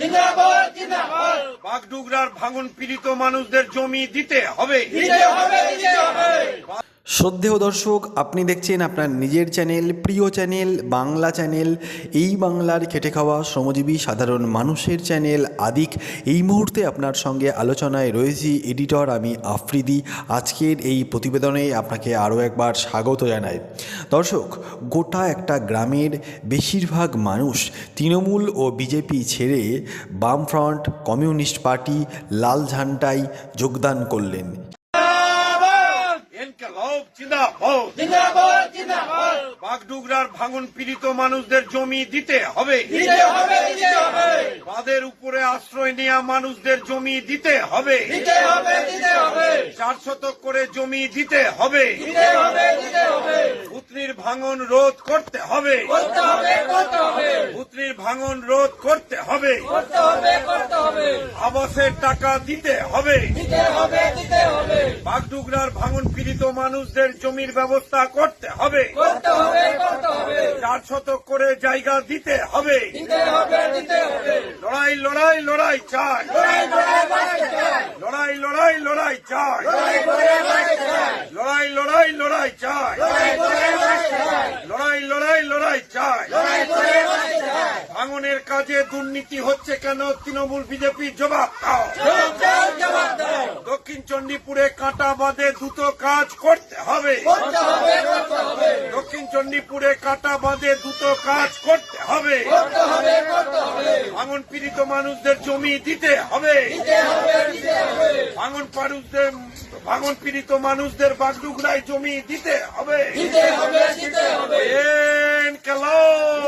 জিন্দাবাদ জিন্দাবাদ। বাগডুগরার ভাঙন পীড়িত মানুষদের জমি দিতে হবে। দিতে হবে দিতে হবে। শ্রদ্ধেয় দর্শক আপনি দেখছেন আপনার নিজের চ্যানেল প্রিয় চ্যানেল বাংলা চ্যানেল। এই বাংলার খেটে খাওয়া শ্রমজীবী সাধারণ মানুষের চ্যানেল আদিক। এই মুহূর্তে আপনার সঙ্গে আলোচনায় রয়েছি এডিটর আমি আফ্রিদি। আজকের এই প্রতিবেদনে আপনাকে আরও একবার স্বাগত জানাই। দর্শক, গোটা একটা গ্রামের বেশিরভাগ মানুষ তৃণমূল ও বিজেপি ছেড়ে বামফ্রন্ট কমিউনিস্ট পার্টি লাল ঝান্ডায় যোগদান করলেন। বাগডুগরার ভাঙন পীড়িত মানুষদের জমি দিতে হবে। বাঁধের উপরে আশ্রয় নেওয়া মানুষদের জমি দিতে হবে। চার শতক করে জমি দিতে হবে। পুত্রীর ভাঙন রোধ করতে হবে। পুত্রীর ভাঙন রোধ করতে হবে। আবাসের টাকা দিতে হবে। বাগডুগরার ভাঙন পীড়িত মানুষদের চাষের জমির ব্যবস্থা করতে হবে। চার শতক করে জায়গা দিতে হবে। লড়াই লড়াই লড়াই চাই। লড়াই লড়াই লড়াই চাই। লড়াই লড়াই লড়াই চাই। লড়াই লড়াই লড়াই চাই। ভাঙনের কাজে দুর্নীতি হচ্ছে কেন? তৃণমূল বিজেপি জবাব দাও। দক্ষিণ চণ্ডীপুরে কাটা বাঁধে দ্রুত কাজ করতে হবে। দক্ষিণ চণ্ডীপুরে কাটা বাঁধে দ্রুত কাজ করতে হবে। ভাঙন পীড়িত মানুষদের জমি দিতে হবে। ভাঙন মানুষদের ভাঙন পীড়িত মানুষদের বাগডুগরায় জমি দিতে হবে দিতে হবে দিতে হবে ইনকালাব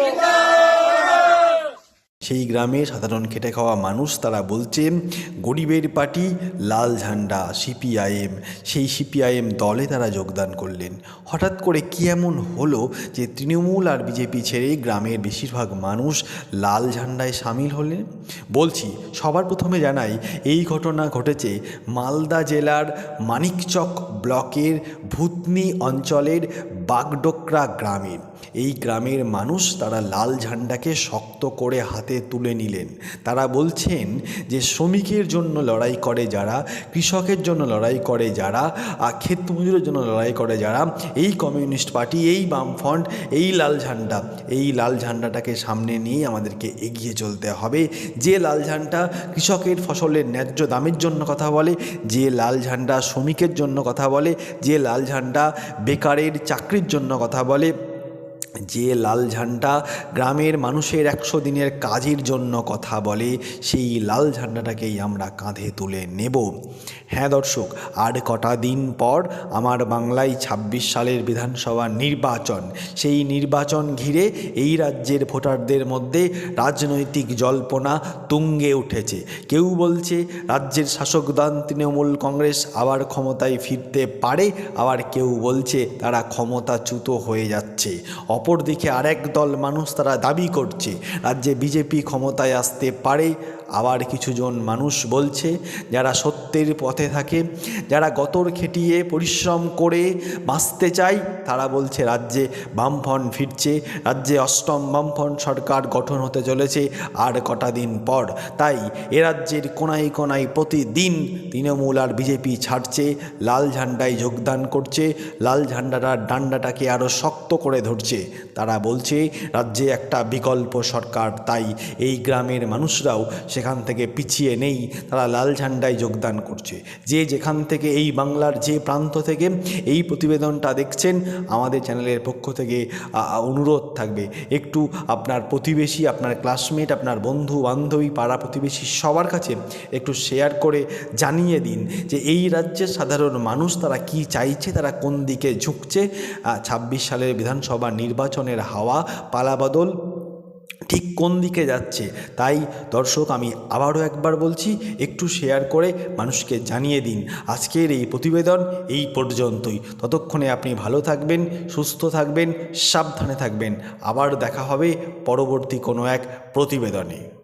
সেই গ্রামে সাধারণ খেটে খাওয়া মানুষ তারা বলছেন গরিবের পার্টি লাল ঝান্ডা, সিপিআইএম। সেই সিপিআইএম দলে তারা যোগদান করলেন। হঠাৎ করে কি এমন হলো যে তৃণমূল আর বিজেপি ছেড়ে গ্রামের বেশিরভাগ মানুষ লাল ঝান্ডায় সামিল হলেন? বলছি, সবার প্রথমে জানাই, এই ঘটনা ঘটেছে মালদা জেলার মানিকচক ব্লকের ভূতনি অঞ্চলের বাগডোকরা গ্রামে। এই গ্রামের মানুষ তারা লাল ঝান্ডাকে শক্ত করে হাতে তুলে নিলেন। তারা বলছেন যে, শ্রমিকের জন্য লড়াই করে যারা, কৃষকের জন্য লড়াই করে যারা, আর ক্ষেত মজুরের জন্য লড়াই করে যারা, এই কমিউনিস্ট পার্টি, এই বামফ্রন্ট, এই লাল ঝান্ডা, এই লাল ঝান্ডাটাকে সামনে নিয়ে আমাদেরকে এগিয়ে চলতে হবে। যে লাল ঝান্ডা কৃষকের ফসলের ন্যায্য দামের জন্য কথা বলে, যে লাল ঝান্ডা শ্রমিকের জন্য কথা বলে, যে লাল ঝান্ডা বেকারের জন্য কথা বলে। যে লাল ঝান্ডা গ্রামের মানুষের একশো দিনের কাজের জন্য কথা বলে, সেই লাল ঝান্ডাটাকেই আমরা কাঁধে তুলে নেব। হ্যাঁ দর্শক, আর কটা দিন পর আমার বাংলায় ২৬ সালের বিধানসভা নির্বাচন। সেই নির্বাচন ঘিরে এই রাজ্যের ভোটারদের মধ্যে রাজনৈতিক জল্পনা তুঙ্গে উঠেছে। কেউ বলছে, রাজ্যের শাসক দল তৃণমূল কংগ্রেস আবার ক্ষমতায় ফিরতে পারে, আবার কেউ বলছে, তারা ক্ষমতাচ্যুত হয়ে যাচ্ছে। অপরদিকে আরেক দল মানুষ তারা দাবি করছে রাজ্যে বিজেপি ক্ষমতায় আসতে পারে আবার কিছুজন মানুষ বলছে, যারা সত্যের পথে থাকে, যারা গতর খেটিয়ে পরিশ্রম করে বাঁচতে চায়, তারা বলছে রাজ্যে বামফ্রন্ট ফিরছে, রাজ্যে অষ্টম বামফ্রন্ট সরকার গঠন হতে চলেছে আর কটা দিন পর। তাই এ রাজ্যের কোনায় কোনায় প্রতিদিন তৃণমূল আর বিজেপি ছাড়ছে, লাল ঝান্ডায় যোগদান করছে, লাল ঝান্ডাটার ডান্ডাটাকে আরও শক্ত করে ধরছে। তারা বলছে, রাজ্যে একটা বিকল্প সরকার, তাই এই গ্রামের মানুষরাও সেখান থেকে পিছিয়ে নেই, তারা লাল ঝান্ডায় যোগদান করছে। যে যেখান থেকে এই বাংলার যে প্রান্ত থেকে এই প্রতিবেদনটা দেখছেন, আমাদের চ্যানেলের পক্ষ থেকে অনুরোধ থাকবে। একটু আপনার প্রতিবেশী, আপনার ক্লাসমেট আপনার বন্ধু, বান্ধবী, পাড়া প্রতিবেশী সবার কাছে একটু শেয়ার করে জানিয়ে দিন যে এই রাজ্যের সাধারণ মানুষ তারা কি চাইছে, তারা কোন দিকে ঝুঁকছে। ছাব্বিশ সালের বিধানসভা নির্বাচনের হাওয়া পালাবদল ঠিক কোন দিকে যাচ্ছে, তাই দর্শক আমি আবারও একবার বলছি, একটু শেয়ার করে মানুষকে জানিয়ে দিন, আজকের এই প্রতিবেদন এই পর্যন্তই। ততক্ষণে আপনি ভালো থাকবেন, সুস্থ থাকবেন, সাবধানে থাকবেন। আবার দেখা হবে পরবর্তী কোনো এক প্রতিবেদনে।